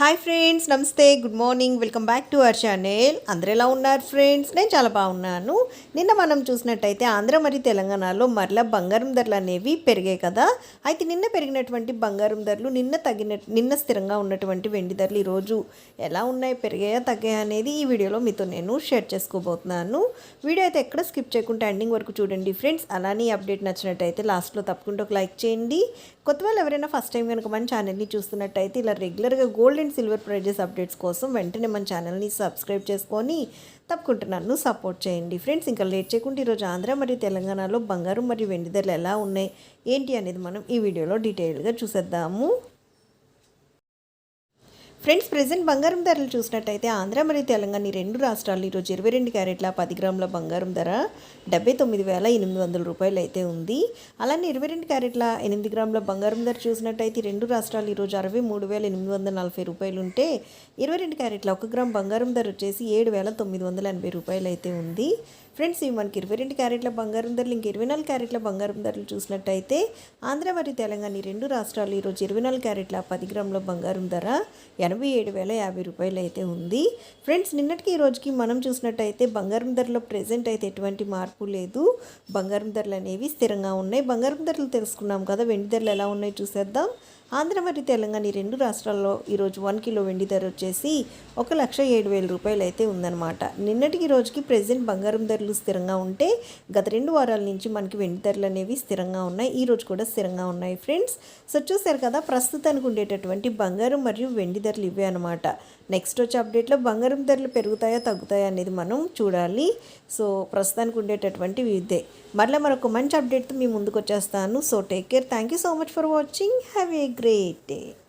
Hi friends నమస్తే good morning welcome back to our channel. అందరు ఎలా ఉన్నారు ఫ్రెండ్స్? నేను చాలా బాగున్నాను. నిన్న మనం చూసినట్టయితే ఆంధ్ర మరియు తెలంగాణలో మరలా బంగారం ధరలు అనేవి పెరిగాయి కదా. అయితే నిన్న పెరిగినటువంటి బంగారం ధరలు నిన్న తగిన నిన్న స్థిరంగా ఉన్నటువంటి వెండి ధరలు ఈరోజు ఎలా ఉన్నాయి పెరిగాయా తగ్గాయా అనేది ఈ వీడియోలో మీతో నేను షేర్ చేసుకోబోతున్నాను. వీడియో అయితే ఎక్కడ స్కిప్ చేయకుండా ఎండింగ్ వరకు చూడండి ఫ్రెండ్స్. అలానే అప్డేట్ నచ్చినట్టయితే లాస్ట్లో తప్పకుండా ఒక లైక్ చేయండి. కొత్త వాళ్ళు ఎవరైనా ఫస్ట్ టైం కనుక మన ఛానల్ని చూస్తున్నట్టయితే ఇలా రెగ్యులర్గా gold and silver prizes updates కోసం వెంటనే మన ఛానల్ని సబ్స్క్రైబ్ చేసుకొని తప్పకుండా నన్ను సపోర్ట్ చేయండి. ఫ్రెండ్స్ ఇంకా లేట్ చేయకుండా ఈరోజు ఆంధ్ర మరియు తెలంగాణలో బంగారం మరియు వెండి ధరలు ఎలా ఉన్నాయి ఏంటి అనేది మనం ఈ వీడియోలో డీటెయిల్గా చూసేద్దాము. ఫ్రెండ్స్ ప్రజెంట్ బంగారం ధరలు చూసినట్టయితే ఆంధ్ర మరియు తెలంగాణ ఈ రెండు రాష్ట్రాలు ఈరోజు ఇరవై రెండు క్యారెట్ల పది గ్రాముల బంగారం ధర డెబ్బై తొమ్మిది వేల ఎనిమిది వందల రూపాయలు అయితే ఉంది. అలానే ఇరవై రెండు క్యారెట్ల ఎనిమిది గ్రాముల బంగారం ధర చూసినట్టయితే రెండు రాష్ట్రాలు ఈరోజు అరవై మూడు వేల ఎనిమిది వందల నలభై రూపాయలు ఉంటే ఇరవై రెండు క్యారెట్ల ఒక గ్రామ్ బంగారం ధర వచ్చేసి ఏడు వేల తొమ్మిది వందల ఎనభై రూపాయలు అయితే ఉంది. ఫ్రెండ్స్ ఇవి మనకి ఇరవై రెండు క్యారెట్ల బంగారం ధరలు ఇంక ఇరవై నాలుగు క్యారెట్ల బంగారం ధరలు చూసినట్టయితే ఆంధ్ర మరియు తెలంగాణ ఈ రెండు రాష్ట్రాలు ఈరోజు ఇరవై నాలుగు క్యారెట్ల పది గ్రాముల బంగారం ధర ఎనభై ఏడు వేల యాభై రూపాయలు అయితే ఉంది. ఫ్రెండ్స్ నిన్నటికి ఈ రోజుకి మనం చూసినట్టయితే బంగారం ధరలో ప్రెజెంట్ అయితే ఎటువంటి మార్పు లేదు. బంగారం ధరలు అనేవి స్థిరంగా ఉన్నాయి. బంగారం ధరలు తెలుసుకున్నాం కదా వెండి ధరలు ఎలా ఉన్నాయి చూసేద్దాం. ఆంధ్ర మరియు తెలంగాణ ఈ రెండు రాష్ట్రాల్లో ఈరోజు వన్ కిలో వెండి ధర వచ్చేసి ఒక లక్ష ఏడు వేల రూపాయలు అయితే ఉందన్నమాట. నిన్నటికి రోజుకి ప్రెసెంట్ బంగారం ధరలు స్థిరంగా ఉంటే గత రెండు వారాల నుంచి మనకి వెండి ధరలు అనేవి స్థిరంగా ఉన్నాయి. ఈ రోజు కూడా స్థిరంగా ఉన్నాయి ఫ్రెండ్స్. సో చూసారు కదా ప్రస్తుతానికి ఉండేటటువంటి బంగారం మరియు వెండి ధరలు ఇవే అనమాట నెక్స్ట్ వచ్చే అప్డేట్లో బంగారం ధరలు పెరుగుతాయా తగ్గుతాయా అనేది మనం చూడాలి. సో ప్రస్తుతానికి ఉండేటటువంటి ఇదే. మరలా మరొక మంచి అప్డేట్తో మీ ముందుకు వచ్చేస్తాను. So take care. Thank you so much for watching. Have a great day.